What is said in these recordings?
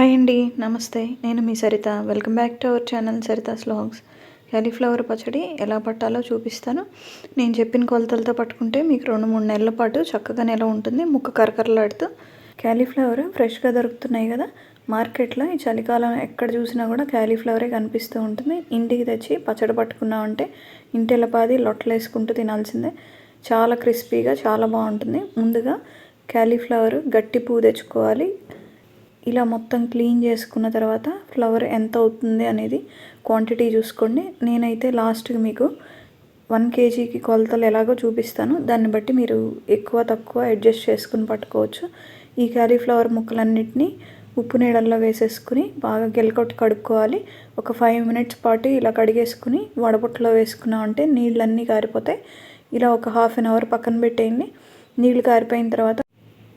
Hi అండి నమస్తే. నేను మీ Saritha. Welcome back to our channel Saritha vlogs cauliflower పచ్చడి ఎలా పట్టాలో చూపిస్తాను. నేను చెప్పిన కొలతలతో పట్టుకుంటే మీకు రెండు మూడు నెలల పాటు చక్కగా నెల ఉంటుంది ముక్క కరకరలాడుతూ. క్యాలీఫ్లవర్ ఫ్రెష్గా దొరుకుతున్నాయి కదా. మార్కెట్లో ఈ చలికాలం ఎక్కడ చూసినా కూడా క్యాలీఫ్లవరే కనిపిస్తూ ఉంటుంది. ఇంటికి తెచ్చి పచ్చడి పట్టుకున్నామంటే ఇంటెలపాది లొట్టలేసుకుంటూ తినాల్సిందే. చాలా క్రిస్పీగా చాలా బాగుంటుంది. ముందుగా క్యాలీఫ్లవర్ గట్టి పువ్వు తెచ్చుకోవాలి. ఇలా మొత్తం క్లీన్ చేసుకున్న తర్వాత ఫ్లవర్ ఎంత అవుతుంది అనేది క్వాంటిటీ చూసుకోండి. నేనైతే లాస్ట్కి మీకు వన్ కేజీకి కొలతలు ఎలాగో చూపిస్తాను. దాన్ని బట్టి మీరు ఎక్కువ తక్కువ అడ్జస్ట్ చేసుకుని పట్టుకోవచ్చు. ఈ క్యాలీఫ్లవర్ ముక్కలన్నిటినీ ఉప్పు నీడల్లో వేసేసుకుని బాగా గెలకొట్టి కడుక్కోవాలి. ఒక ఫైవ్ మినిట్స్ పాటు ఇలా కడిగేసుకుని వడబుట్టలో వేసుకున్నామంటే నీళ్ళన్నీ కారిపోతాయి. ఇలా ఒక హాఫ్ అన్ అవర్ పక్కన పెట్టేయండి. నీళ్ళు కారిపోయిన తర్వాత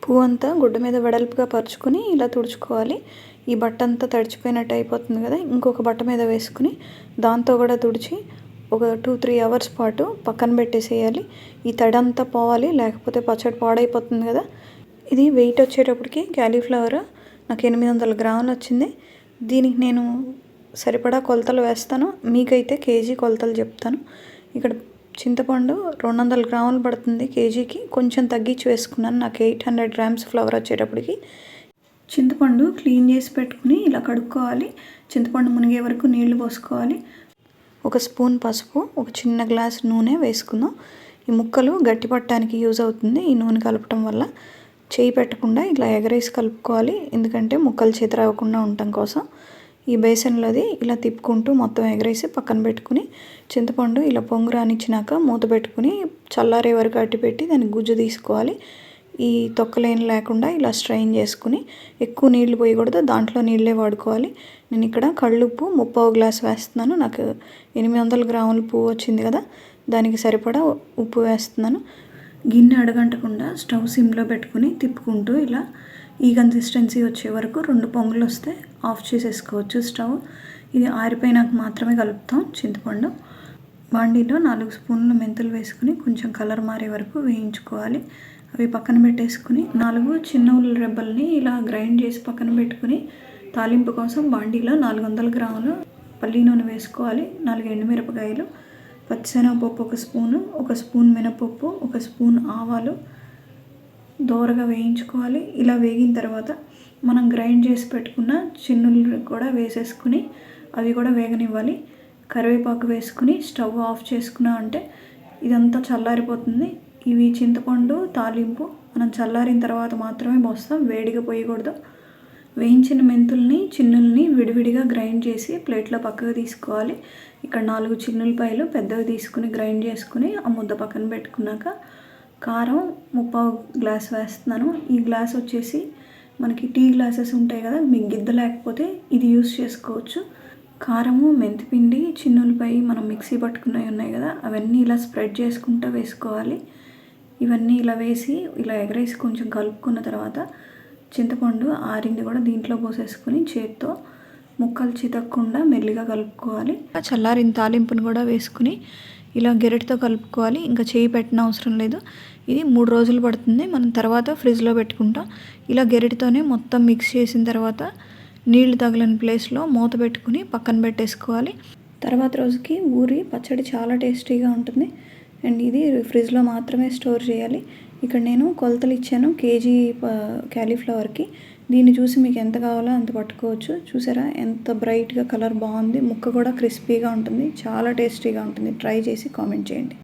పువ్వు అంతా గుడ్డ మీద వెడల్పుగా పరుచుకొని ఇలా తుడుచుకోవాలి. ఈ బట్ట అంతా తడిచిపోయినట్టు అయిపోతుంది కదా. ఇంకొక బట్ట మీద వేసుకుని దాంతో కూడా తుడిచి ఒక టూ త్రీ అవర్స్ పాటు పక్కన పెట్టేసేయాలి. ఈ తడంతా పోవాలి లేకపోతే పచ్చడి పాడైపోతుంది కదా. ఇది వెయిట్ వచ్చేటప్పటికి క్యాలీఫ్లవర్ నాకు ఎనిమిది వందల గ్రాములు వచ్చింది. దీనికి నేను సరిపడా కొలతలు వేస్తాను. మీకైతే కేజీ కొలతలు చెప్తాను. ఇక్కడ చింతపండు రెండు వందల గ్రాములు పడుతుంది కేజీకి. కొంచెం తగ్గించి వేసుకున్నాను. నాకు ఎయిట్ హండ్రెడ్ గ్రామ్స్ ఫ్లవర్ వచ్చేటప్పటికి. చింతపండు క్లీన్ చేసి పెట్టుకుని ఇలా కడుక్కోవాలి. చింతపండు మునిగే వరకు నీళ్ళు పోసుకోవాలి. ఒక స్పూన్ పసుపు ఒక చిన్న గ్లాస్ నూనె వేసుకుందాం. ఈ ముక్కలు గట్టి పట్టడానికి యూజ్ అవుతుంది ఈ నూనె కలపటం వల్ల. చేయి పెట్టకుండా ఇలా ఎగరేసి కలుపుకోవాలి. ఎందుకంటే ముక్కలు చేతి రావకుండా ఉండటం కోసం. ఈ బేసన్లోది ఇలా తిప్పుకుంటూ మొత్తం ఎగరేసి పక్కన పెట్టుకుని చింతపండు ఇలా పొంగు రానిచ్చినాక మూత పెట్టుకుని చల్లారే వరకు అట్టి పెట్టి దానికి గుజ్జు తీసుకోవాలి. ఈ తొక్కలేని లేకుండా ఇలా స్ట్రైన్ చేసుకుని ఎక్కువ నీళ్ళు పోయకూడదు దాంట్లో నీళ్ళే వాడుకోవాలి. నేను ఇక్కడ కళ్ళుప్పు ముప్పావు గ్లాస్ వేస్తున్నాను. నాకు ఎనిమిది వందల గ్రాముల పువ్వు వచ్చింది కదా దానికి సరిపడా ఉప్పు వేస్తున్నాను. గిన్నె అడగంటకుండా స్టవ్ సిమ్లో పెట్టుకుని తిప్పుకుంటూ ఇలా ఈ కన్సిస్టెన్సీ వచ్చే వరకు రెండు పొంగులు వస్తే ఆఫ్ చేసేసుకోవచ్చు స్టవ్. ఇది ఆరిపోయినాక మాత్రమే కలుపుతాం చింతపండు. బాండీలో నాలుగు స్పూన్లు మెంతులు వేసుకుని కొంచెం కలర్ మారే వరకు వేయించుకోవాలి. అవి పక్కన పెట్టేసుకుని నాలుగు చిన్న ఉల్లి రెబ్బల్ని ఇలా గ్రైండ్ చేసి పక్కన పెట్టుకుని తాలింపు కోసం బాండీలో నాలుగు వందల గ్రాములు పల్లి నూనె వేసుకోవాలి. నాలుగు ఎండుమిరపకాయలు పచ్చిశనగపప్పు ఒక స్పూను ఒక స్పూన్ మినపప్పు ఒక స్పూన్ ఆవాలు దోరగా వేయించుకోవాలి. ఇలా వేగిన తర్వాత మనం గ్రైండ్ చేసి పెట్టుకున్న చిన్నులు కూడా వేసేసుకుని అవి కూడా వేగనివ్వాలి. కరివేపాకు వేసుకుని స్టవ్ ఆఫ్ చేసుకున్నా అంటే ఇదంతా చల్లారిపోతుంది. ఇవి చింతపండు తాలింపు మనం చల్లారిన తర్వాత మాత్రమే పోస్తాం. వేడిగా పోయకూడదు. వేయించిన మెంతుల్ని చిన్నుల్ని విడివిడిగా గ్రైండ్ చేసి ప్లేట్లో పక్కకు తీసుకోవాలి. ఇక్కడ నాలుగు చిన్నులపాయలు పెద్దవి తీసుకుని గ్రైండ్ చేసుకుని ఆ ముద్ద పక్కన పెట్టుకున్నాక కారం ముప్పావు గ్లాస్ వేస్తున్నాను. ఈ గ్లాస్ వచ్చేసి మనకి టీ గ్లాసెస్ ఉంటాయి కదా మీకు గిద్ద లేకపోతే ఇది యూస్ చేసుకోవచ్చు. కారము మెంతిపిండి చిన్నులపై మనం మిక్సీ పట్టుకున్నవి ఉన్నాయి కదా అవన్నీ ఇలా స్ప్రెడ్ చేసుకుంటూ వేసుకోవాలి. ఇవన్నీ ఇలా వేసి ఇలా ఎగరేసి కొంచెం కలుపుకున్న తర్వాత చింతపండు ఆరింది కూడా దీంట్లో పోసేసుకొని చేత్తో ముక్కలు చితక్కుండా మెల్లిగా కలుపుకోవాలి. చల్లారిన తాలింపును కూడా వేసుకుని ఇలా గెరెట్తో కలుపుకోవాలి. ఇంకా చేయి పెట్టిన అవసరం లేదు. ఇది మూడు రోజులు పడుతుంది. మనం తర్వాత ఫ్రిడ్జ్లో పెట్టుకుంటాం. ఇలా గెరెటితోనే మొత్తం మిక్స్ చేసిన తర్వాత నీళ్ళు తగలని ప్లేస్లో మూత పెట్టుకుని పక్కన పెట్టేసుకోవాలి. తర్వాత రోజుకి ఊరి పచ్చడి చాలా టేస్టీగా ఉంటుంది. అండ్ ఇది ఫ్రిడ్జ్లో మాత్రమే స్టోర్ చేయాలి. ఇక్కడ నేను కొలతలు ఇచ్చాను కేజీ క్యాలీఫ్లవర్కి. దీన్ని చూసి మీకు ఎంత కావాలో అంత పట్టుకోవచ్చు. చూసారా? ఎంత బ్రైట్గా కలర్ బాగుంది. ముక్క కూడా క్రిస్పీగా ఉంటుంది. చాలా టేస్టీగా ఉంటుంది. ట్రై చేసి కామెంట్ చేయండి.